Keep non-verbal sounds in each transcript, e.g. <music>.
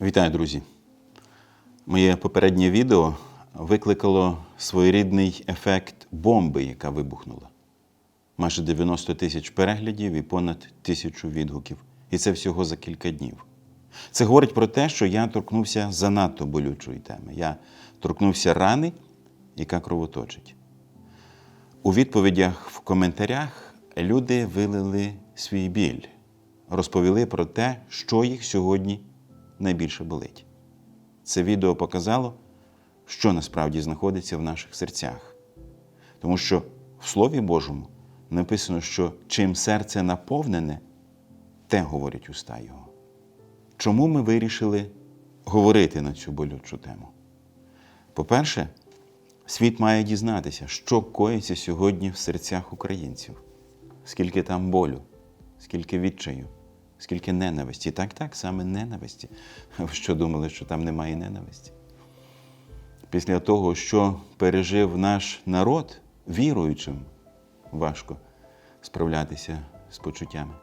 Вітаю, друзі! Моє попереднє відео викликало своєрідний ефект бомби, яка вибухнула. Майже 90 тисяч переглядів і понад тисячу відгуків. І це всього за кілька днів. Це говорить про те, що я торкнувся занадто болючої теми. Я торкнувся рани, яка кровоточить. У відповідях в коментарях люди вилили свій біль, розповіли про те, що їх сьогодні найбільше болить. Це відео показало, що насправді знаходиться в наших серцях. Тому що в Слові Божому написано, що чим серце наповнене, те говорять уста Його. Чому ми вирішили говорити на цю болючу тему? По-перше, світ має дізнатися, що коїться сьогодні в серцях українців, скільки там болю, скільки відчаю, скільки ненависті. Так, так, саме ненависті. Ви <laughs> що думали, що там немає ненависті? Після того, що пережив наш народ, віруючим, важко справлятися з почуттями.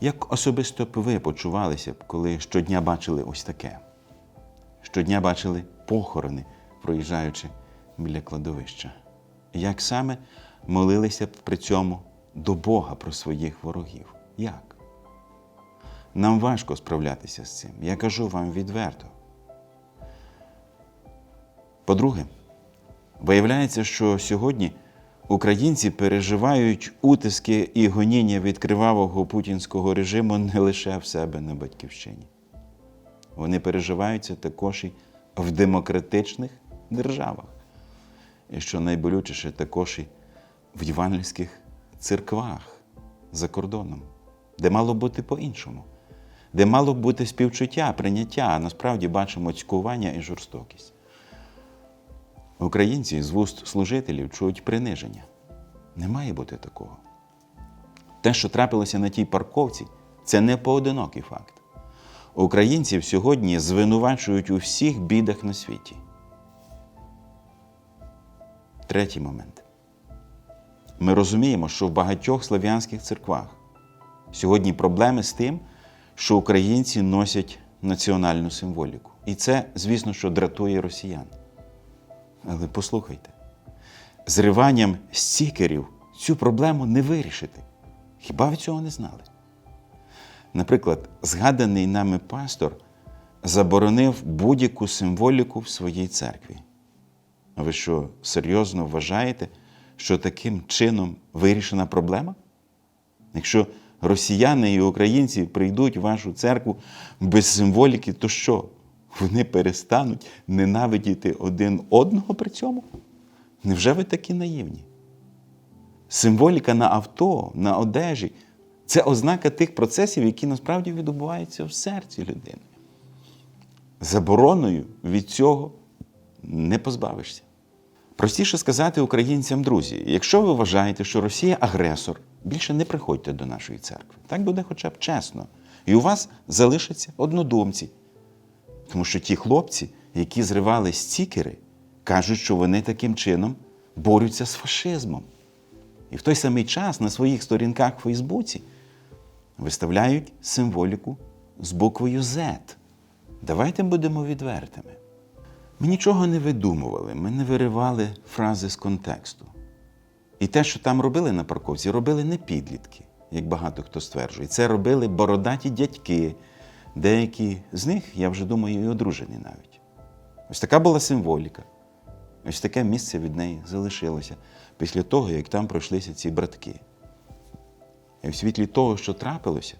Як особисто б ви почувалися б, коли щодня бачили ось таке? Щодня бачили похорони, проїжджаючи біля кладовища. Як саме молилися б при цьому до Бога про своїх ворогів? Як? Нам важко справлятися з цим. Я кажу вам відверто. По-друге, виявляється, що сьогодні українці переживають утиски і гоніння від кривавого путінського режиму не лише в себе на батьківщині. Вони переживаються також і в демократичних державах. І що найболючіше, також і в євангельських церквах за кордоном, де мало бути по-іншому, де мало б бути співчуття, прийняття, а насправді бачимо цькування і жорстокість. Українці з вуст служителів чують приниження. Не має бути такого. Те, що трапилося на тій парковці, це не поодинокий факт. Українців сьогодні звинувачують у всіх бідах на світі. Третій момент. Ми розуміємо, що в багатьох слав'янських церквах сьогодні проблеми з тим, що українці носять національну символіку. І це, звісно, що дратує росіян. Але послухайте, зриванням стікерів цю проблему не вирішити. Хіба ви цього не знали? Наприклад, згаданий нами пастор заборонив будь-яку символіку в своїй церкві. А ви що, серйозно вважаєте, що таким чином вирішена проблема? Якщо росіяни і українці прийдуть в вашу церкву без символіки, то що? Вони перестануть ненавидіти один одного при цьому? Невже ви такі наївні? Символіка на авто, на одежі це ознака тих процесів, які насправді відбуваються в серці людини. Забороною від цього не позбавишся. Простіше сказати українцям, друзі, якщо ви вважаєте, що Росія агресор, більше не приходьте до нашої церкви. Так буде хоча б чесно. І у вас залишаться однодумці. Тому що ті хлопці, які зривали стікери, кажуть, що вони таким чином борються з фашизмом. І в той самий час на своїх сторінках в Фейсбуці виставляють символіку з буквою Z. Давайте будемо відвертими. Ми нічого не видумували, ми не виривали фрази з контексту. І те, що там робили на парковці, робили не підлітки, як багато хто стверджує. Це робили бородаті дядьки. Деякі з них, я вже думаю, і одружені навіть. Ось така була символіка. Ось таке місце від неї залишилося після того, як там пройшлися ці братки. І в світлі того, що трапилося,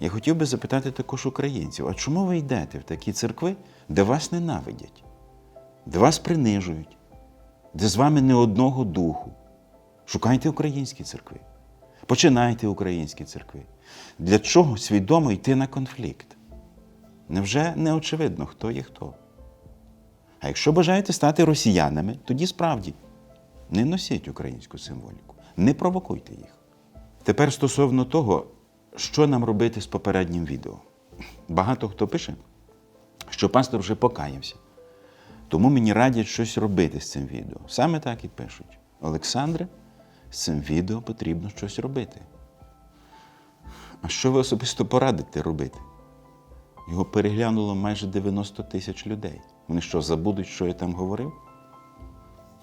я хотів би запитати також українців: а чому ви йдете в такі церкви, де вас ненавидять, де вас принижують, де з вами не одного духу? Шукайте українські церкви. Починайте українські церкви. Для чого свідомо йти на конфлікт? Невже не очевидно, хто є хто? А якщо бажаєте стати росіянами, тоді справді не носіть українську символіку, не провокуйте їх. Тепер стосовно того, що нам робити з попереднім відео. Багато хто пише, що пастор вже покаявся. Тому мені радять щось робити з цим відео. Саме так і пишуть. Олександре, з цим відео потрібно щось робити. А що ви особисто порадите робити? Його переглянуло майже 90 тисяч людей. Вони що, забудуть, що я там говорив?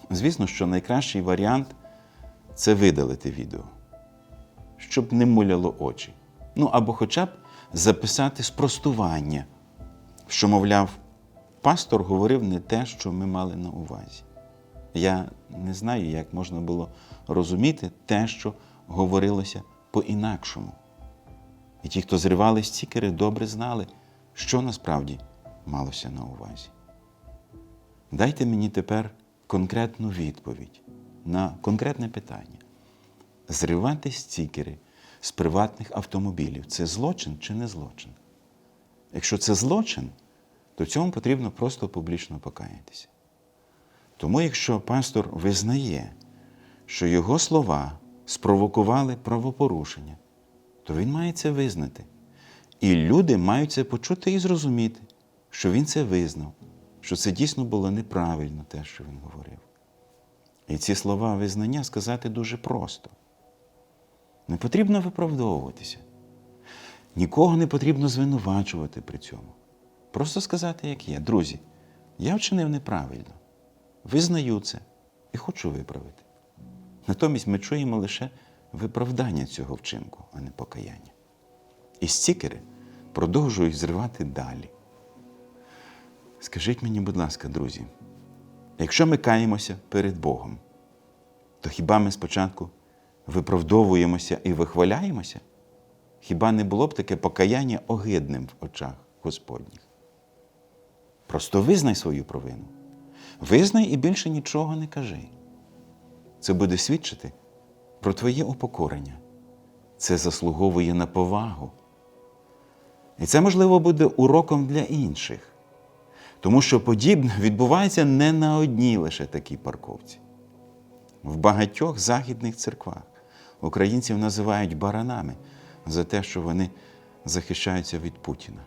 Звісно, що найкращий варіант це видалити відео, щоб не муляло очі. Ну або хоча б записати спростування, що, мовляв, пастор говорив не те, що ми мали на увазі. Я не знаю, як можна було розуміти те, що говорилося по-інакшому. І ті, хто зривали стікери, добре знали, що насправді малося на увазі. Дайте мені тепер конкретну відповідь на конкретне питання. Зривати стікери з приватних автомобілів це злочин чи не злочин? Якщо це злочин, то цьому потрібно просто публічно покаятися. Тому, якщо пастор визнає, що його слова спровокували правопорушення, то він має це визнати. І люди мають це почути і зрозуміти, що він це визнав, що це дійсно було неправильно те, що він говорив. І ці слова визнання сказати дуже просто. Не потрібно виправдовуватися. Нікого не потрібно звинувачувати при цьому. Просто сказати, як є. Друзі, я вчинив неправильно. Визнаю це і хочу виправити. Натомість ми чуємо лише виправдання цього вчинку, а не покаяння. І стікери продовжують зривати далі. Скажіть мені, будь ласка, друзі, якщо ми каємося перед Богом, то хіба ми спочатку виправдовуємося і вихваляємося? Хіба не було б таке покаяння огидним в очах Господніх? Просто визнай свою провину. Визнай і більше нічого не кажи. Це буде свідчити про твоє упокорення. Це заслуговує на повагу. І це, можливо, буде уроком для інших. Тому що подібне відбувається не на одній лише такій парковці. В багатьох західних церквах українців називають баранами за те, що вони захищаються від Путіна.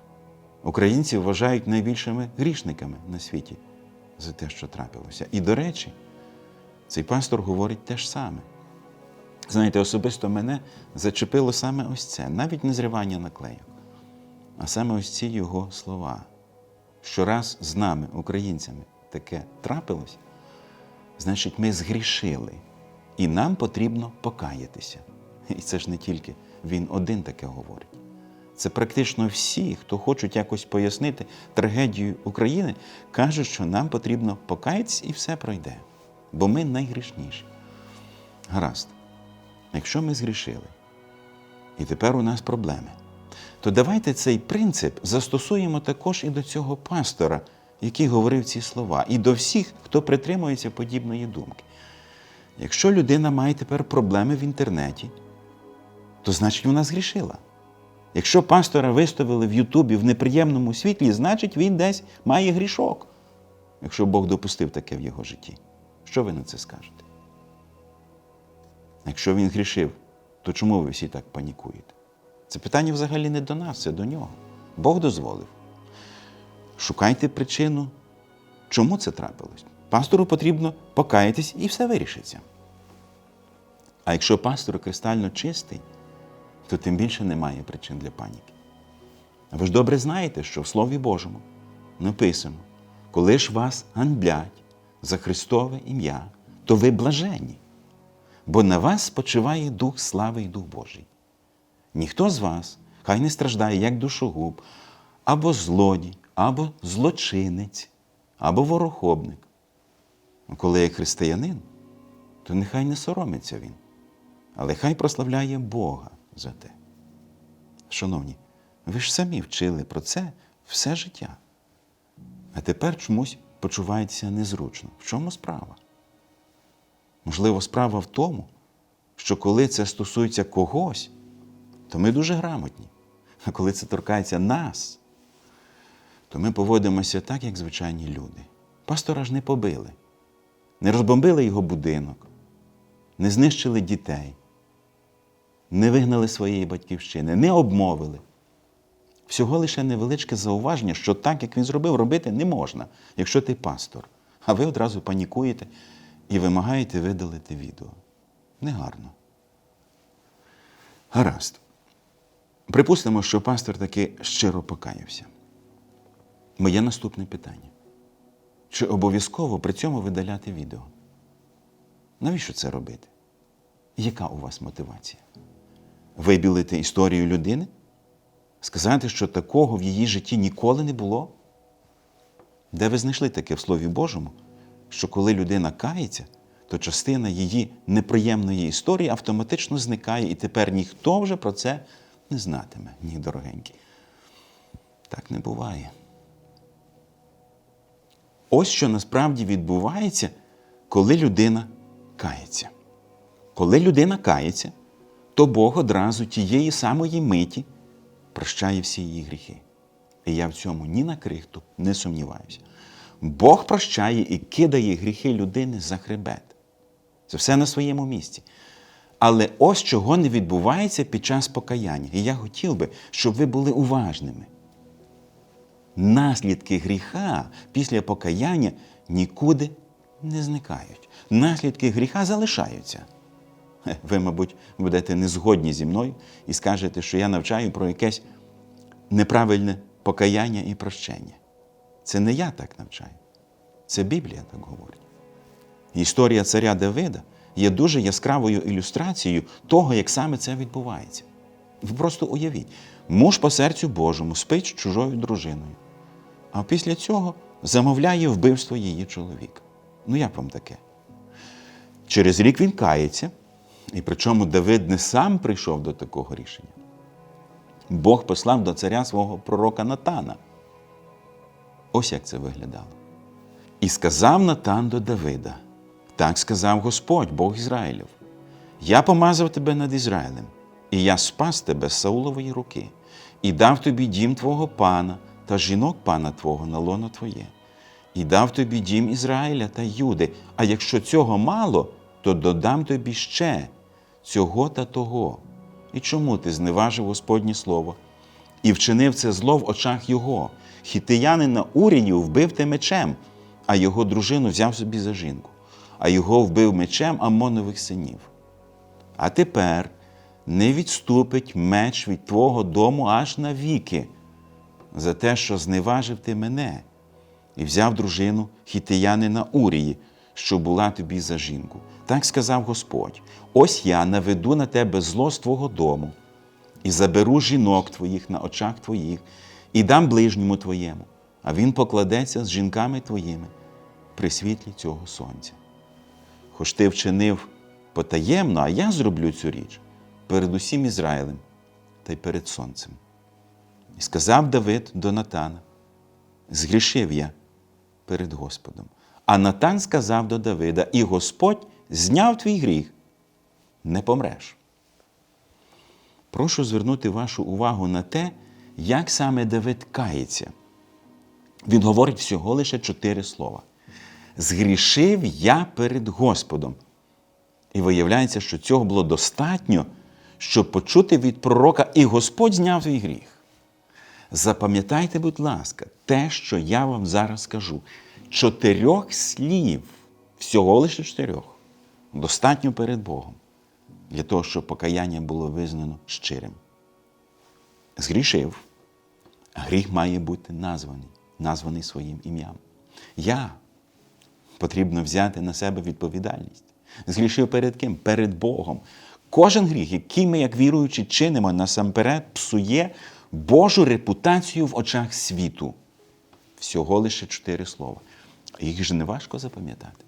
Українців вважають найбільшими грішниками на світі за те, що трапилося. І, до речі, цей пастор говорить те ж саме. Знаєте, особисто мене зачепило саме ось це, навіть не зривання наклейок, а саме ось ці його слова. Що раз з нами, українцями, таке трапилось, значить, ми згрішили, і нам потрібно покаятися. І це ж не тільки він один таке говорить. Це практично всі, хто хочуть якось пояснити трагедію України, кажуть, що нам потрібно покаятися і все пройде, бо ми найгрішніші. Гаразд, якщо ми згрішили, і тепер у нас проблеми, то давайте цей принцип застосуємо також і до цього пастора, який говорив ці слова, і до всіх, хто притримується подібної думки. Якщо людина має тепер проблеми в інтернеті, то значить вона згрішила. Якщо пастора виставили в Ютубі в неприємному світлі, значить він десь має грішок, якщо Бог допустив таке в його житті. Що ви на це скажете? Якщо він грішив, то чому ви всі так панікуєте? Це питання взагалі не до нас, це до нього. Бог дозволив. Шукайте причину, чому це трапилось. Пастору потрібно покаятись і все вирішиться. А якщо пастор кристально чистий, то тим більше немає причин для паніки. Ви ж добре знаєте, що в Слові Божому написано, коли ж вас ганьблять за Христове ім'я, то ви блаженні, бо на вас спочиває Дух слави і Дух Божий. Ніхто з вас хай не страждає як душогуб, або злодій, або злочинець, або ворохобник. Коли є християнин, то нехай не соромиться він, але хай прославляє Бога за те. Шановні, ви ж самі вчили про це все життя. А тепер чомусь почуваєтеся незручно. В чому справа? Можливо, справа в тому, що коли це стосується когось, то ми дуже грамотні. А коли це торкається нас, то ми поводимося так, як звичайні люди. Пастора ж не побили, не розбомбили його будинок, не знищили дітей, не вигнали своєї батьківщини, не обмовили. Всього лише невеличке зауваження, що так, як він зробив, робити не можна, якщо ти пастор. А ви одразу панікуєте і вимагаєте видалити відео. Негарно. Гаразд. Припустимо, що пастор таки щиро покаявся. Моє наступне питання. Чи обов'язково при цьому видаляти відео? Навіщо це робити? Яка у вас мотивація? Вибілити історію людини? Сказати, що такого в її житті ніколи не було? Де ви знайшли таке в Слові Божому, що коли людина кається, то частина її неприємної історії автоматично зникає, і тепер ніхто вже про це не знатиме, ні дорогенькі. Так не буває. Ось що насправді відбувається, коли людина кається. Коли людина кається, то Бог одразу тієї самої миті прощає всі її гріхи. І я в цьому ні на крихту не сумніваюся. Бог прощає і кидає гріхи людини за хребет. Це все на своєму місці. Але ось чого не відбувається під час покаяння. І я хотів би, щоб ви були уважними. Наслідки гріха після покаяння нікуди не зникають. Наслідки гріха залишаються. <laughs> Ви, мабуть, будете не згодні зі мною і скажете, що я навчаю про якесь неправильне покаяння і прощення. Це не я так навчаю. Це Біблія так говорить. Історія царя Давида є дуже яскравою ілюстрацією того, як саме це відбувається. Ви просто уявіть, муж по серцю Божому спить з чужою дружиною, а після цього замовляє вбивство її чоловіка. Ну як вам таке? Через рік він кається, і причому Давид не сам прийшов до такого рішення. Бог послав до царя свого пророка Натана. Ось як це виглядало. І сказав Натан до Давида: так сказав Господь, Бог Ізраїлів. Я помазав тебе над Ізраїлем, і я спас тебе з Саулової руки, і дав тобі дім твого пана та жінок пана твого на лоно твоє, і дав тобі дім Ізраїля та Юди. А якщо цього мало, то додам тобі ще цього та того. І чому ти зневажив Господнє Слово? І вчинив це зло в очах його. Хітиянина Урію вбив ти мечем, а його дружину взяв собі за жінку, а його вбив мечем Амонових синів. А тепер не відступить меч від твого дому аж навіки, за те, що зневажив ти мене, і взяв дружину хітиянина Урії, що була тобі за жінку. Так сказав Господь: ось я наведу на тебе зло з твого дому, і заберу жінок твоїх на очах твоїх, і дам ближньому твоєму, а він покладеться з жінками твоїми при світлі цього сонця. Хоч ти вчинив потаємно, а я зроблю цю річ перед усім Ізраїлем та й перед сонцем. І сказав Давид до Натана: Згрішив я перед Господом. А Натан сказав до Давида: І Господь зняв твій гріх, не помреш. Прошу звернути вашу увагу на те, як саме Давид кається. Він говорить всього лише чотири слова. Згрішив я перед Господом. І виявляється, що цього було достатньо, щоб почути від пророка, і Господь зняв твій гріх. Запам'ятайте, будь ласка, те, що я вам зараз скажу. Чотирьох слів, всього лише чотирьох, достатньо перед Богом, для того, щоб покаяння було визнано щирим. Згрішив, гріх має бути названий, названий своїм ім'ям. Я потрібно взяти на себе відповідальність. Згрішив перед ким? Перед Богом. Кожен гріх, який ми, як віруючі, чинимо насамперед, псує Божу репутацію в очах світу. Всього лише чотири слова. Їх же не важко запам'ятати.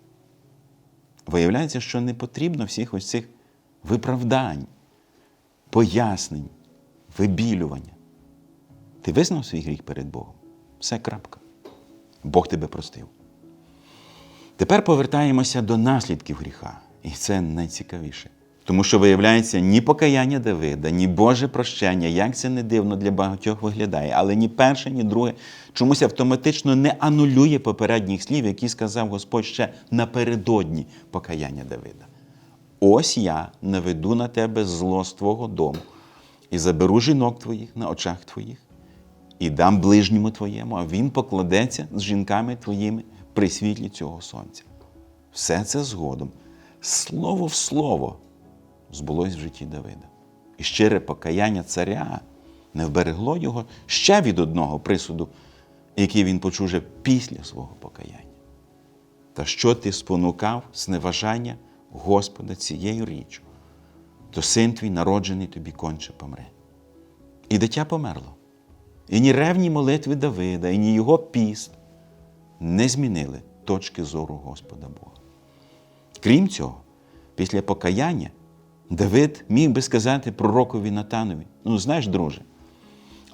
Виявляється, що не потрібно всіх ось цих виправдань, пояснень, вибілювання. Ти визнав свій гріх перед Богом. Все крапка. Бог тебе простив. Тепер повертаємося до наслідків гріха. І це найцікавіше. Тому що, виявляється, ні покаяння Давида, ні Боже прощення, як це не дивно для багатьох виглядає, але ні перше, ні друге чомусь автоматично не анулює попередніх слів, які сказав Господь ще напередодні покаяння Давида. Ось я наведу на тебе зло з твого дому і заберу жінок твоїх на очах твоїх, і дам ближньому твоєму, а він покладеться з жінками твоїми при світлі цього сонця. Все це згодом, слово в слово, збулось в житті Давида. І щире покаяння царя не вберегло його ще від одного присуду який він почув після свого покаяння. Та що ти спонукав зневажання Господа цією річчю, то син твій народжений тобі конче помре. І дитя померло. І ні ревні молитви Давида, і ні його піст не змінили точки зору Господа Бога. Крім цього, після покаяння Давид міг би сказати пророкові Натанові: ну, знаєш, друже,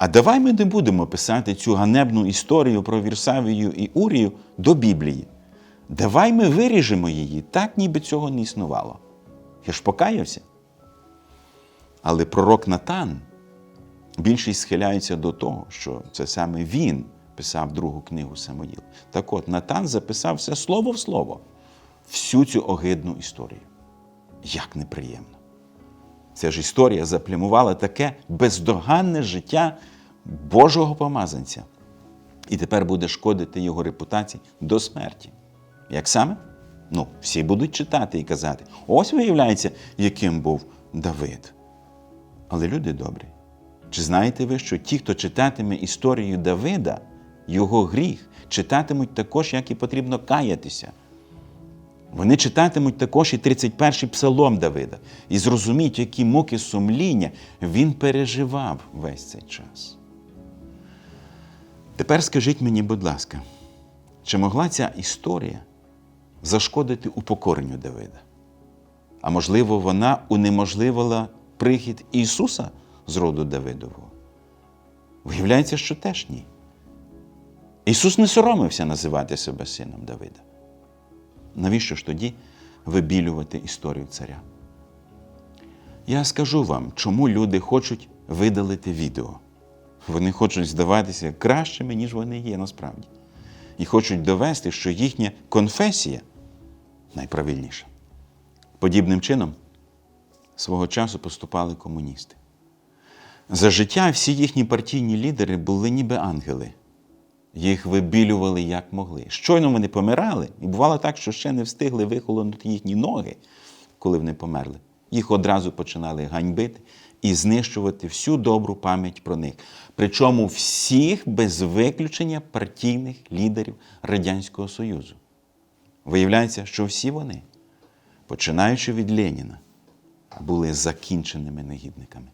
а давай ми не будемо писати цю ганебну історію про Вірсавію і Урію до Біблії. Давай ми виріжемо її, так ніби цього не існувало. Я ж покаявся. Але пророк Натан більшість схиляється до того, що це саме він писав другу книгу Самоїл. Так от, Натан записав все слово в слово, всю цю огидну історію. Як неприємно. Ця ж історія заплямувала таке бездоганне життя Божого помазанця. І тепер буде шкодити його репутації до смерті. Як саме? Ну, всі будуть читати і казати: ось виявляється, яким був Давид. Але люди добрі, чи знаєте ви, що ті, хто читатиме історію Давида, його гріх, читатимуть також, як і потрібно каятися? Вони читатимуть також і 31-й псалом Давида і зрозуміють, які муки сумління він переживав весь цей час. Тепер скажіть мені, будь ласка, чи могла ця історія зашкодити упокоренню Давида? А можливо, вона унеможливила прихід Ісуса з роду Давидового? Виявляється, що теж ні. Ісус не соромився називати себе сином Давида. Навіщо ж тоді вибілювати історію царя? Я скажу вам, чому люди хочуть видалити відео. Вони хочуть здаватися кращими, ніж вони є насправді. І хочуть довести, що їхня конфесія найправильніша. Подібним чином свого часу поступали комуністи. За життя всі їхні партійні лідери були ніби ангели. Їх вибілювали як могли. Щойно вони помирали, і бувало так, що ще не встигли вихолонути їхні ноги, коли вони померли. Їх одразу починали ганьбити і знищувати всю добру пам'ять про них. Причому всіх без виключення партійних лідерів Радянського Союзу. Виявляється, що всі вони, починаючи від Леніна, були закінченими негідниками.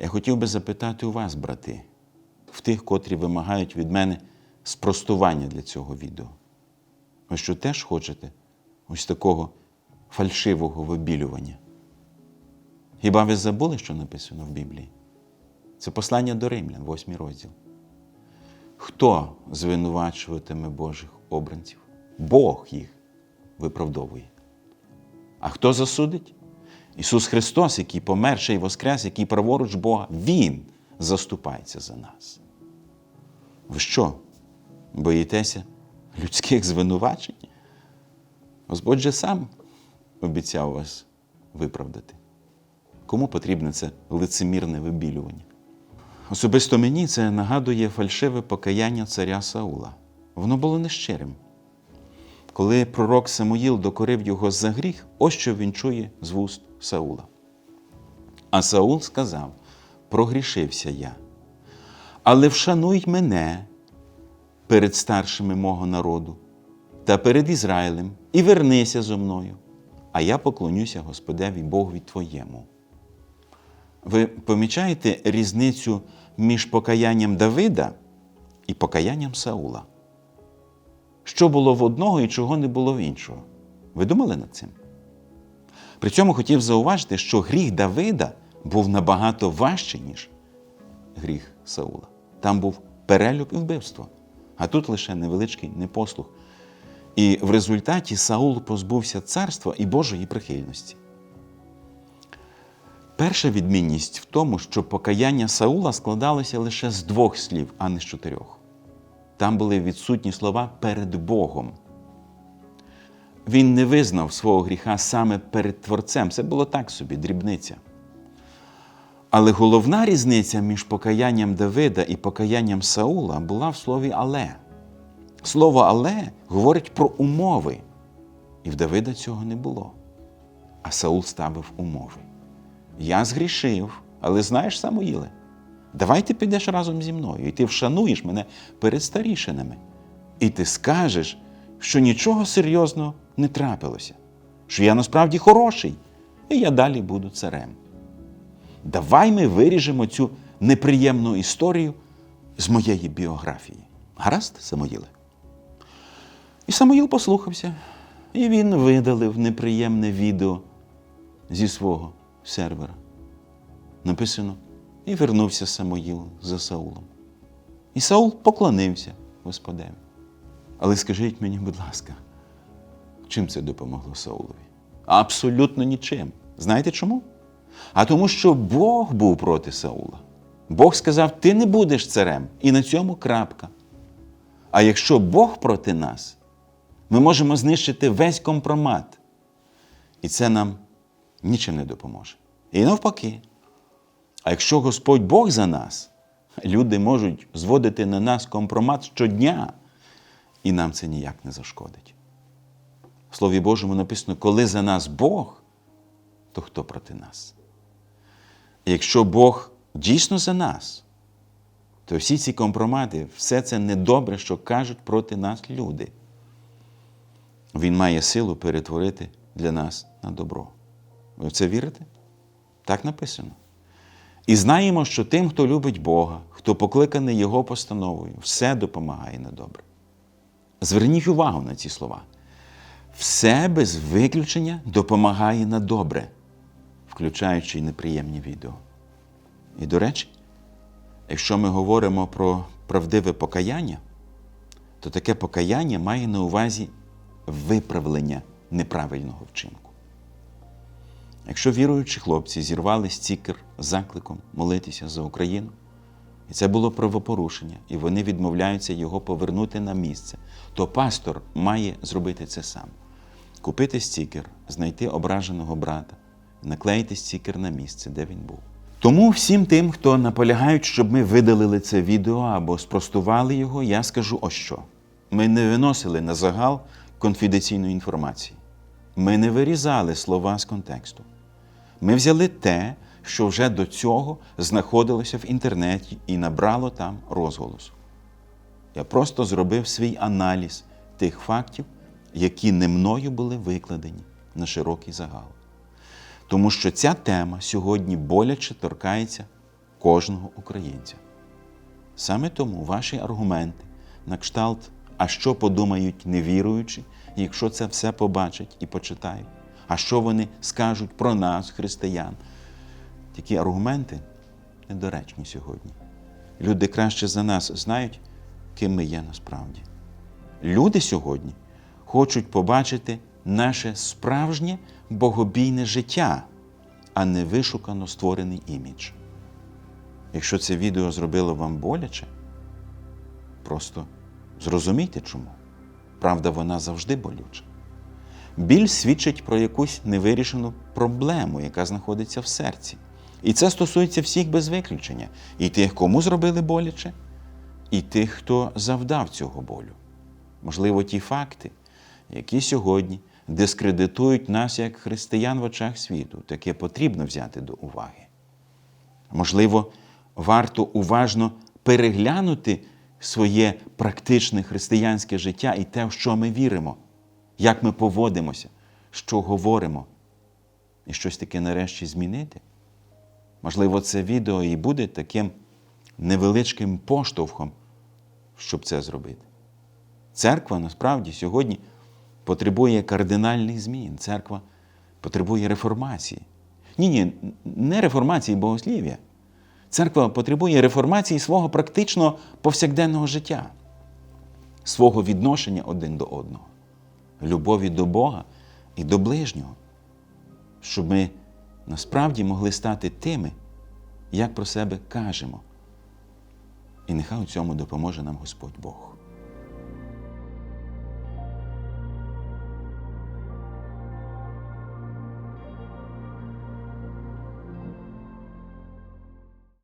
Я хотів би запитати у вас, брати, в тих, котрі вимагають від мене спростування для цього відео. Ви що теж хочете ось такого фальшивого вибілювання? Хіба ви забули, що написано в Біблії? Це послання до римлян, 8 розділ. Хто звинувачуватиме Божих обранців? Бог їх виправдовує. А хто засудить? Ісус Христос, який помер ще й воскрес, який праворуч Бога, Він заступається за нас. Ви що? Боїтеся людських звинувачень? Господь же сам обіцяв вас виправдати. Кому потрібне це лицемірне вибілювання? Особисто мені це нагадує фальшиве покаяння царя Саула. Воно було нещирим. Коли пророк Самуїл докорив його за гріх, ось що він чує з вуст Саула. А Саул сказав: прогрішився я. Але вшануй мене перед старшими мого народу та перед Ізраїлем і вернися зо мною, а я поклонюся Господеві Богові Твоєму. Ви помічаєте різницю між покаянням Давида і покаянням Саула? Що було в одного і чого не було в іншого? Ви думали над цим? При цьому хотів зауважити, що гріх Давида був набагато важчий, ніж гріх Саула. Там був перелюб і вбивство, а тут лише невеличкий непослух. І в результаті Саул позбувся царства і Божої прихильності. Перша відмінність в тому, що покаяння Саула складалося лише з двох слів, а не з чотирьох. Там були відсутні слова перед Богом. Він не визнав свого гріха саме перед Творцем. Це було так собі, дрібниця. Але головна різниця між покаянням Давида і покаянням Саула була в слові але. Слово але говорить про умови. І в Давида цього не було. А Саул ставив умови. Я згрішив, але знаєш, Самуїле, Давай ти підеш разом зі мною, і ти вшануєш мене перед старішинами. І ти скажеш, що нічого серйозного не трапилося, що я насправді хороший, і я далі буду царем. Давай ми виріжемо цю неприємну історію з моєї біографії. Гаразд, Самоїле? І Самоїл послухався, і він видалив неприємне відео зі свого сервера. Написано, і вернувся Самоїл за Саулом. І Саул поклонився Господеві. Але скажіть мені, будь ласка, чим це допомогло Саулові? Абсолютно нічим. Знаєте чому? А тому, що Бог був проти Саула. Бог сказав: ти не будеш царем, і на цьому крапка. А якщо Бог проти нас, ми можемо знищити весь компромат. І це нам нічим не допоможе. І навпаки. А якщо Господь Бог за нас, люди можуть зводити на нас компромат щодня, і нам це ніяк не зашкодить. В Слові Божому написано, коли за нас Бог, то хто проти нас? Якщо Бог дійсно за нас, то всі ці компромати, все це недобре, що кажуть проти нас люди. Він має силу перетворити для нас на добро. Ви в це вірите? Так написано. І знаємо, що тим, хто любить Бога, хто покликаний Його постановою, все допомагає на добре. Зверніть увагу на ці слова. Все без виключення допомагає на добре, включаючи й неприємні відео. І до речі, якщо ми говоримо про правдиве покаяння, то таке покаяння має на увазі виправлення неправильного вчинку. Якщо віруючі хлопці зірвали стікер закликом молитися за Україну, і це було правопорушення, і вони відмовляються його повернути на місце, то пастор має зробити це сам: купити стікер, знайти ображеного брата, наклеїти стікер на місце, де він був. Тому всім тим, хто наполягають, щоб ми видалили це відео або спростували його, я скажу ось що. Ми не виносили на загал конфіденційної інформації. Ми не вирізали слова з контексту. Ми взяли те, що вже до цього знаходилося в інтернеті і набрало там розголосу. Я просто зробив свій аналіз тих фактів, які не мною були викладені на широкий загал. Тому що ця тема сьогодні боляче торкається кожного українця. Саме тому ваші аргументи на кшталт, а що подумають невіруючі, якщо це все побачать і почитають, а що вони скажуть про нас, християн. Такі аргументи недоречні сьогодні. Люди краще за нас знають, ким ми є насправді. Люди сьогодні хочуть побачити наше справжнє богобійне життя, а не вишукано створений імідж. Якщо це відео зробило вам боляче, просто зрозумійте чому. Правда, вона завжди болюча. Біль свідчить про якусь невирішену проблему, яка знаходиться в серці. І це стосується всіх без виключення. І тих, кому зробили боляче, і тих, хто завдав цього болю. Можливо, ті факти, які сьогодні дискредитують нас як християн в очах світу, таке потрібно взяти до уваги. Можливо, варто уважно переглянути своє практичне християнське життя і те, в що ми віримо, як ми поводимося, що говоримо, і щось таке нарешті змінити. Можливо, це відео і буде таким невеличким поштовхом, щоб це зробити. Церква насправді сьогодні потребує кардинальних змін. Церква потребує реформації. Ні, ні, не реформації богослів'я. Церква потребує реформації свого практичного повсякденного життя, свого відношення один до одного, любові до Бога і до ближнього, щоб ми насправді могли стати тими, як про себе кажемо. І нехай у цьому допоможе нам Господь Бог.